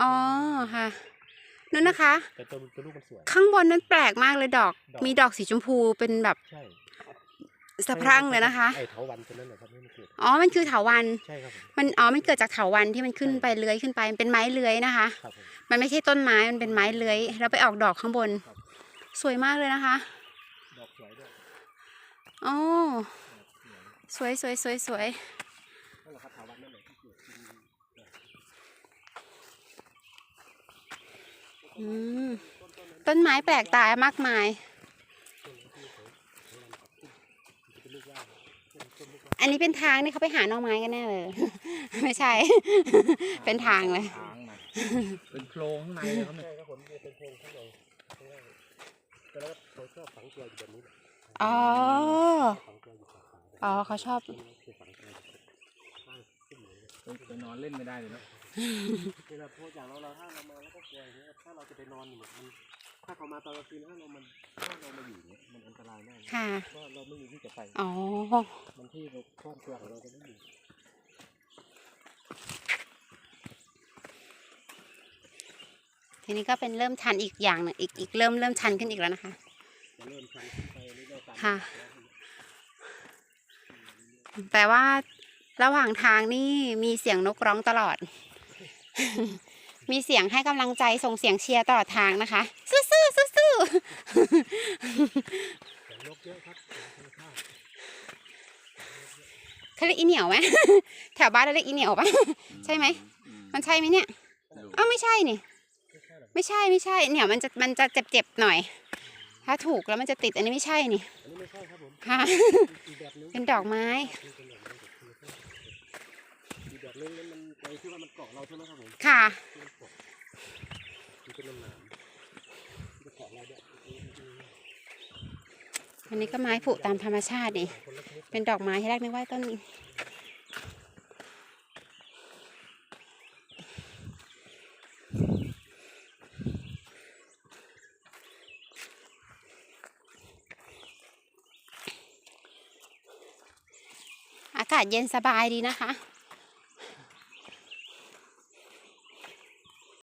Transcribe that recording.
อ๋อค่ะนั่นนะคะ แต่ตัวตัวลูกมันสวย ข้างบนนั้นแปลกมากเลยดอก ดอก มีดอกสีชมพูเป็นแบบใช่สะพรั่งเลยนะคะ ไอ้เถาวันตัวนั้นแหละครับที่มันเกิดอ๋อ มันคือเถาวัน ใช่ครับผม มัน อ๋อ มันเกิดจากเถาวันที่มันขึ้นไปเลื้อยขึ้นไป มันเป็นไม้เลื้อยนะคะ ครับผมมันไม่ใช่ต้นไม้ มันเป็นไม้เลื้อย แล้วไปออกดอกข้างบนครับสวยมากเลยนะคะ ดอกสวยด้วย อ๋อดอกสวยสวยสวยสวยสวย นั่นแหละครับเถาวันนั่นแหละที่เกิดขึ้น อืม ต้นไม้แปลกตามากมายต้นที่เถาวันปักขึ้นมันจะเป็นลูกว่าต้นต้นลูกว่าอันนี้เป็นทางนี่เขาไปหาหน่อไม้กันแน่เลย ไม่ใช่ เป็นทางเลย ทางนะเป็นโพรงข้างในเลยครับเนี่ยใช่ครับผมจะเป็นโพรงข้างในข้างล่างแต่แล้วเขาชอบฝังตัวอยู่แบบนี้แหละอ๋อฝังตัวอยู่ขาขาอ๋อเขาชอบคือฝังตัวอยู่ใต้ขึ้นเหมือนเลยไปนอนเล่นไม่ได้เลยเนาะ เวลาพวกอย่างเราเราถ้าเรามาแล้วก็กลัวอย่างเงี้ยถ้าเราจะไปนอนอยู่เนี่ยมันถ้าเขามาตอนกลางคืนถ้าเรามันถ้าเรามาอยู่เนี่ยมันอันตรายมากนะค่ะ เพราะเราไม่มีที่จะไปอ๋อ มันที่เราครอบครัวของเราจะไม่อยู่ทีนี้ก็เป็นเริ่มชันอีกอย่างหนึ่งอีกอีกเริ่มเริ่มชันขึ้นอีกแล้วนะคะ จะเริ่มชันขึ้นไปเรื่อยๆตามค่ะ แต่ว่าระหว่างทางนี่มีเสียงนกร้องตลอด มีเสียงให้กำลังใจส่งเสียงเชียร์ตลอดทางนะคะ สู้ๆสู้เสียงนกเยอะครับเสียงธรรมชาติๆเขาเรียกอีเหนียวไหมแถวบ้านเราเรียกอีเหนียวปะใช่ไหมอืมมันใช่ไหมเนี่ยดูอ้าวไม่ใช่นี่ไม่ใช่หรอกไม่ใช่ไม่ใช่เหนียวมันจะมันจะเจ็บๆหน่อย ถ้าถูกแล้วมันจะติดอันนี้ไม่ใช่นี่อันนี้ไม่ใช่ครับผมค่ะอีกแบบนึงเป็นดอกไม้อีกแบบนึงนั้นมัน ไปที่ว่ามันเกาะเราใช่ไหมครับผมค่ะที่มันเกาะมันเป็นลำหนามที่จะเกาะเราด้วยอันนี้ก็ไม้ผุตามธรรมชาตินี่คนละชนิดเป็นดอกไม้ที่แรกนึกว่าต้นอากาศเย็นสบายดีนะคะ